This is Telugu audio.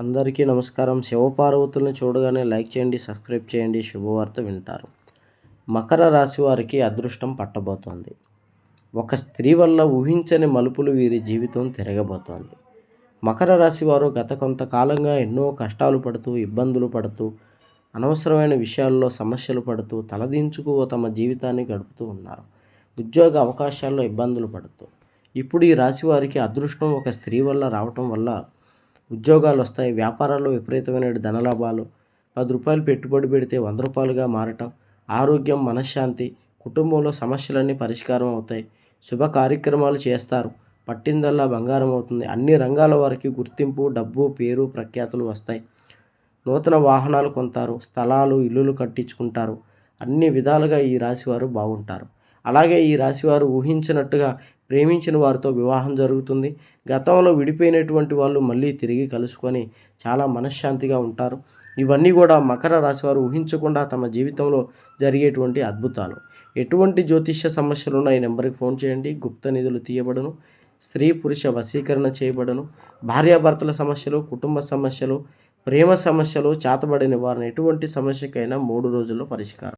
అందరికీ నమస్కారం. శివపార్వతుల్ని చూడగానే లైక్ చేయండి సబ్స్క్రైబ్ చేయండి. శుభవార్త వింటారు. మకర రాశి వారికి అదృష్టం పట్టబోతోంది. ఒక స్త్రీ వల్ల ఊహించని మలుపులు వీరి జీవితం తిరగబోతోంది. మకర రాశి వారు గత కొంతకాలంగా ఎన్నో కష్టాలు పడుతూ ఇబ్బందులు పడుతూ అనవసరమైన విషయాల్లో సమస్యలు పడుతూ తలదించుకు తమ జీవితాన్ని గడుపుతూ ఉన్నారు. ఉద్యోగ అవకాశాల్లో ఇబ్బందులు పడుతూ. ఇప్పుడు ఈ రాశి వారికి అదృష్టం ఒక స్త్రీ వల్ల రావటం వల్ల ఉద్యోగాలు వస్తాయి వ్యాపారాల్లో విపరీతమైన ధనలాభాలు. పది రూపాయలు పెట్టుబడి పెడితే వంద రూపాయలుగా మారటం ఆరోగ్యం మనశ్శాంతి కుటుంబంలో సమస్యలన్నీ పరిష్కారం అవుతాయి. శుభ కార్యక్రమాలు చేస్తారు పట్టిందల్లా బంగారం అవుతుంది. అన్ని రంగాల వారికి గుర్తింపు డబ్బు పేరు ప్రఖ్యాతులు వస్తాయి. నూతన వాహనాలు కొంటారు స్థలాలు ఇల్లులు కట్టించుకుంటారు. అన్ని విధాలుగా ఈ రాశివారు బాగుంటారు. అలాగే ఈ రాశివారు ఊహించినట్టుగా ప్రేమించిన వారితో వివాహం జరుగుతుంది. గతంలో విడిపోయినటువంటి వాళ్ళు మళ్ళీ తిరిగి కలుసుకొని చాలా మనశ్శాంతిగా ఉంటారు. ఇవన్నీ కూడా మకర రాశి వారు ఊహించకుండా తమ జీవితంలో జరిగేటువంటి అద్భుతాలు. ఎటువంటి జ్యోతిష్య సమస్యలు ఉన్న ఈ నెంబర్కి ఫోన్ చేయండి. గుప్త నిధులు తీయబడును. స్త్రీ పురుష వశీకరణ చేయబడను. భార్యాభర్తల సమస్యలు కుటుంబ సమస్యలు ప్రేమ సమస్యలు చేతబడిన వారిని ఎటువంటి సమస్యకైనా మూడు రోజుల్లో పరిష్కారం.